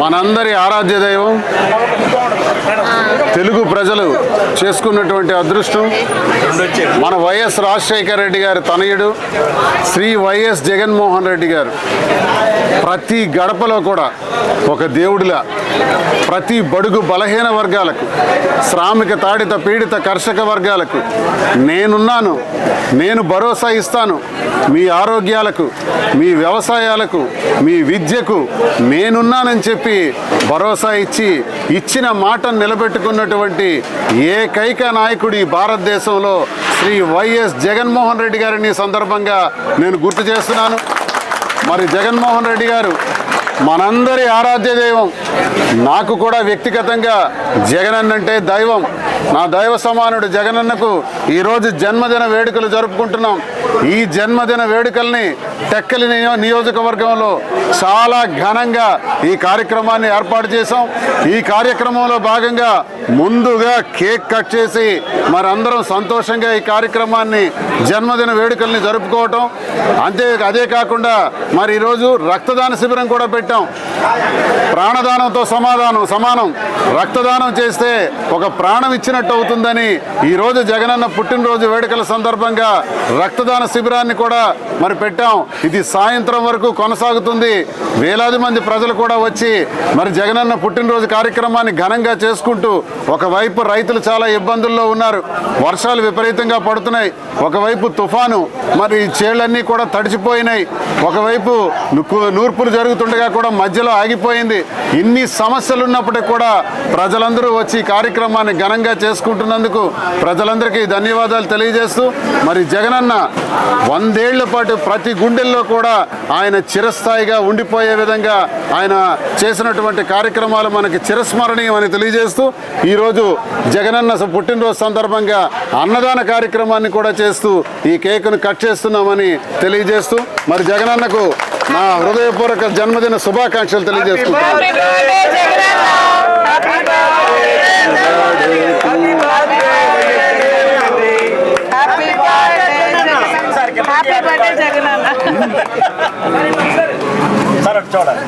మనందరి ఆరాధ్య దైవం. తెలుగు ప్రజలు చేసుకున్నటువంటి అదృష్టం. మన వైఎస్ రాజశేఖర రెడ్డి గారి తనయుడు శ్రీ వైఎస్ జగన్మోహన్ రెడ్డి గారు. ప్రతి గడపలో కూడా ఒక దేవుడిలా ప్రతి బడుగు బలహీన వర్గాలకు శ్రామిక తాడిత పీడిత కర్షక వర్గాలకు నేనున్నాను నేను భరోసా ఇస్తాను. మీ ఆరోగ్యాలకు మీ వ్యవసాయాలకు మీ విద్యకు నేనున్నానని చెప్పి భరోసా ఇచ్చి ఇచ్చిన మాటను నిలబెట్టుకున్నటువంటి ఏకైక నాయకుడి భారతదేశంలో శ్రీ వైఎస్ జగన్మోహన్ రెడ్డి గారిని సందర్భంగా నేను గుర్తు చేస్తున్నాను. మరి జగన్మోహన్ రెడ్డి గారు మనందరి ఆరాధ్య దైవం. నాకు కూడా వ్యక్తిగతంగా జగన్ అంటే దైవం. నా దైవ సమానుడు జగనన్నకు ఈరోజు జన్మదిన వేడుకలు జరుపుకుంటున్నాం. ఈ జన్మదిన వేడుకల్ని టెక్కలి నియోజకవర్గంలో చాలా ఘనంగా ఈ కార్యక్రమాన్ని ఏర్పాటు చేశాం. ఈ కార్యక్రమంలో భాగంగా ముందుగా కేక్ కట్ చేసి మరి అందరం సంతోషంగా ఈ కార్యక్రమాన్ని జన్మదిన వేడుకల్ని జరుపుకోవటం. అంతే అదే కాకుండా మరి ఈరోజు రక్తదాన శిబిరం కూడా పెట్టాం. ప్రాణదానంతో సమాధానం సమానం. రక్తదానం చేస్తే ఒక ప్రాణం ఇచ్చినట్టు అవుతుందని ఈరోజు జగనన్న పుట్టినరోజు వేడుకల సందర్భంగా రక్తదాన శిబిరాన్ని కూడా మరి పెట్టాం. ఇది సాయంత్రం వరకు కొనసాగుతుంది. వేలాది మంది ప్రజలు కూడా వచ్చి మరి జగనన్న పుట్టినరోజు కార్యక్రమాన్ని ఘనంగా చేసుకుంటూ ఒకవైపు రైతులు చాలా ఇబ్బందుల్లో ఉన్నారు. వర్షాలు విపరీతంగా పడుతున్నాయి. ఒకవైపు తుఫాను. మరి ఈ చేళ్ళన్నీ కూడా తడిచిపోయినాయి. ఒకవైపు నూర్పులు జరుగుతుండగా కూడా మధ్యలో ఆగిపోయింది. ఇన్ని సమస్యలు ఉన్నప్పటికీ కూడా ప్రజలందరూ వచ్చి కార్యక్రమాన్ని ఘనంగా చేసుకుంటున్నందుకు ప్రజలందరికీ ధన్యవాదాలు తెలియజేస్తూ మరి జగనన్న వందేళ్ళ పాటు ప్రతి గుండెల్లో కూడా ఆయన చిరస్థాయిగా ఉండిపోయే విధంగా ఆయన చేసినటువంటి కార్యక్రమాలు మనకి చిరస్మరణీయం అని తెలియజేస్తూ ఈరోజు జగనన్న పుట్టినరోజు సందర్భంగా అన్నదాన కార్యక్రమాన్ని కూడా చేస్తూ ఈ కేకును కట్ చేస్తున్నామని తెలియజేస్తూ మరి జగనన్నకు నా హృదయపూర్వక జన్మదిన శుభాకాంక్షలు తెలియజేసుకుంటున్నాను హ్యాపీ బర్త్డే జగన్ అన్న సార్ అటు చూడాలి